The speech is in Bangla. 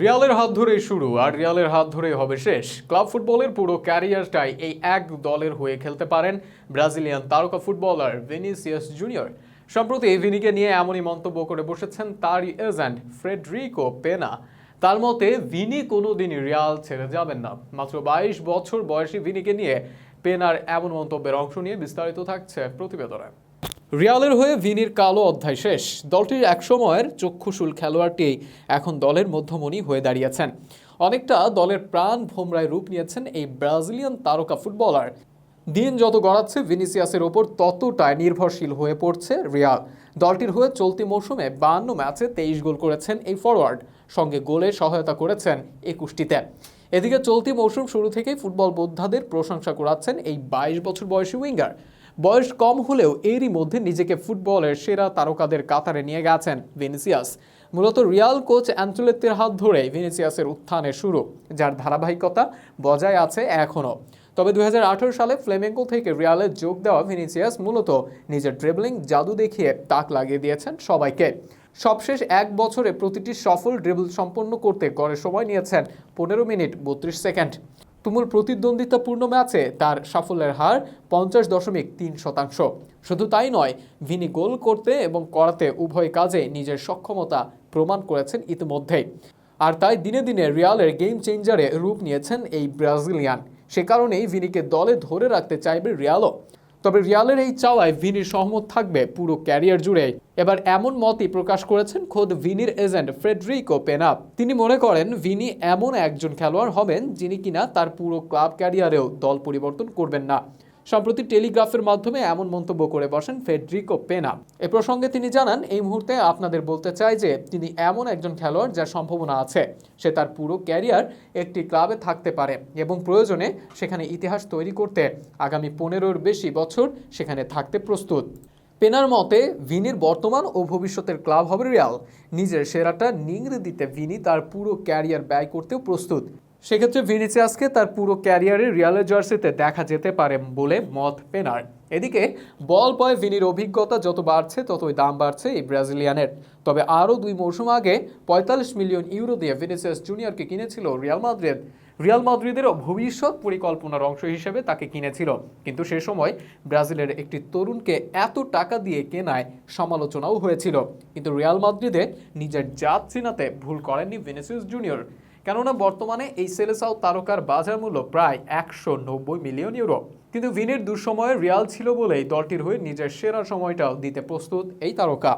রিয়ালের হাত ধরেই শুরু, আর রিয়ালের হাত ধরেই হবে শেষ। ক্লাব ফুটবলের পুরো ক্যারিয়ারটাই এই এক দলের হয়ে খেলতে পারেন ব্রাজিলিয়ান তারকা ফুটবলার ভিনিসিয়াস জুনিয়র। সম্প্রতি ভিনিকে নিয়ে এমনই মন্তব্য করে বসেছেন তারই এজেন্ট ফ্রেডরিকো পেনা। তার মতে, ভিনি কোনোদিনই রিয়াল ছেড়ে যাবেন না। মাত্র বাইশ বছর বয়সী ভিনিকে নিয়ে পেনার এমন মন্তব্যের অংশ নিয়ে বিস্তারিত থাকছে প্রতিবেদনে। রিয়ালের হয়ে ভিনির কালো অধ্যায় শেষ। দলটির একসময়ের চক্ষুশুল খেলোয়াড়টি এখন দলের মধ্যমণি হয়ে দাঁড়িয়েছেন। অনেকটা দলের প্রাণ ভোমরায় রূপ নিয়েছেন এই ব্রাজিলিয়ান তারকা ফুটবলার। দিন যত গড়াচ্ছে, ভিনিসিয়াসের ওপর ততটাই নির্ভরশীল হয়ে পড়ছে রিয়াল। দলটির হয়ে চলতি মৌসুমে বান্ন ম্যাচে তেইশ গোল করেছেন এই ফরওয়ার্ড সঙ্গে গোলে সহায়তা করেছেন একুশটিতে। এদিকে চলতি মৌসুম শুরু থেকেই ফুটবল বোদ্ধাদের প্রশংসা করাচ্ছেন এই বাইশ বছর বয়সী উইঙ্গার। বয়স কম হলেও এরই মধ্যে নিজেকে ফুটবলের সেরা তারকাদের কাতারে নিয়ে গেছেন ভিনিসিয়াস। মূলত রিয়াল কোচ অ্যাঞ্চলেত্তের হাত ধরে ভিনিসিয়াসের উত্থানের শুরু, যার ধারাবাহিকতা বজায় আছে এখনও। তবে দুই হাজার আঠেরো সালে ফ্লেমেঙ্গো থেকে রিয়ালে যোগ দেওয়া ভিনিসিয়াস মূলত নিজের ড্রিবলিং জাদু দেখিয়ে তাক লাগিয়ে দিয়েছেন সবাইকে। সবশেষ এক বছরে প্রতিটি সফল ড্রিবল সম্পন্ন করতে গড়ে সময় নিয়েছেন পনেরো মিনিট বত্রিশ সেকেন্ড। তুমুল প্রতিদ্বন্দ্বিতাপূর্ণ ম্যাচে তার সাফল্যের হার পঞ্চাশ দশমিক তিন শতাংশ। শুধু তাই নয়, ভিনি গোল করতে এবং করাতে উভয় কাজে নিজের সক্ষমতা প্রমাণ করেছেন ইতিমধ্যেই। আর তাই দিনে দিনে রিয়ালের গেম চেঞ্জারে রূপ নিয়েছেন এই ব্রাজিলিয়ান। সে কারণেই ভিনিকে দলে ধরে রাখতে চাইবে রিয়ালও। তবে রিয়ালের এই চাওয়ায় ভিনির সহমত থাকবে পুরো ক্যারিয়ার জুড়ে এবার এমন মতই প্রকাশ করেছেন খোদ ভিনির এজেন্ট ফ্রেডরিকো পেনাপ তিনি মনে করেন, ভিনি এমন একজন খেলোয়াড় হবেন যিনি কিনা তার পুরো ক্লাব ক্যারিয়ারেও দল পরিবর্তন করবেন না। সম্প্রতি টেলিগ্রাফের মাধ্যমে এমন মন্তব্য করে বসেন ফেডরিকো পেনা। এ প্রসঙ্গে তিনি জানান, এই মুহূর্তে আপনাদের বলতে চাই যে, তিনি এমন একজন খেলোয়াড় যার সম্ভাবনা আছে। সে তার পুরো ক্যারিয়ার একটি ক্লাবে থাকতে পারে এবং প্রয়োজনে সেখানে ইতিহাস তৈরি করতে আগামী পনেরোর বেশি বছর সেখানে থাকতে প্রস্তুত। পেনার মতে, ভিনির বর্তমান ও ভবিষ্যতের ক্লাব হবে রিয়াল। নিজের সেরাটা নিংড়ে দিতে ভিনি তার পুরো ক্যারিয়ার ব্যয় করতেও প্রস্তুত। সেক্ষেত্রে ভিনিসিয়াসকে তার পুরো ক্যারিয়ারে রিয়ালের জার্সিতে দেখা যেতে পারে বলে মত পেনার। এদিকে, বল বয় ভিনির অভিজ্ঞতা যত বাড়ছে, ততই দাম বাড়ছে এই ব্রাজিলিয়ানের। তবে আরও দুই মৌসুম আগে পঁয়তাল্লিশ মিলিয়ন ইউরো দিয়ে ভিনিসিয়াস জুনিয়রকে কিনেছিল রিয়াল মাদ্রিদ। রিয়াল মাদ্রিদেরও ভবিষ্যৎ পরিকল্পনার অংশ হিসেবে তাকে কিনেছিল। কিন্তু সে সময় ব্রাজিলের একটি তরুণকে এত টাকা দিয়ে কেনায় সমালোচনাও হয়েছিল। কিন্তু রিয়াল মাদ্রিদে নিজের জাত চিনাতে ভুল করেননি ভিনিসিয়াস জুনিয়র। কেননা বর্তমানে এই সেলেসাও তারকার বাজার মূল্য প্রায় একশো নব্বই মিলিয়ন ইউরো। কিন্তু ভিনের দুঃসময়ে রিয়াল ছিল বলেই দলটির হয়ে নিজের সেরা সময়টাও দিতে প্রস্তুত এই তারকা।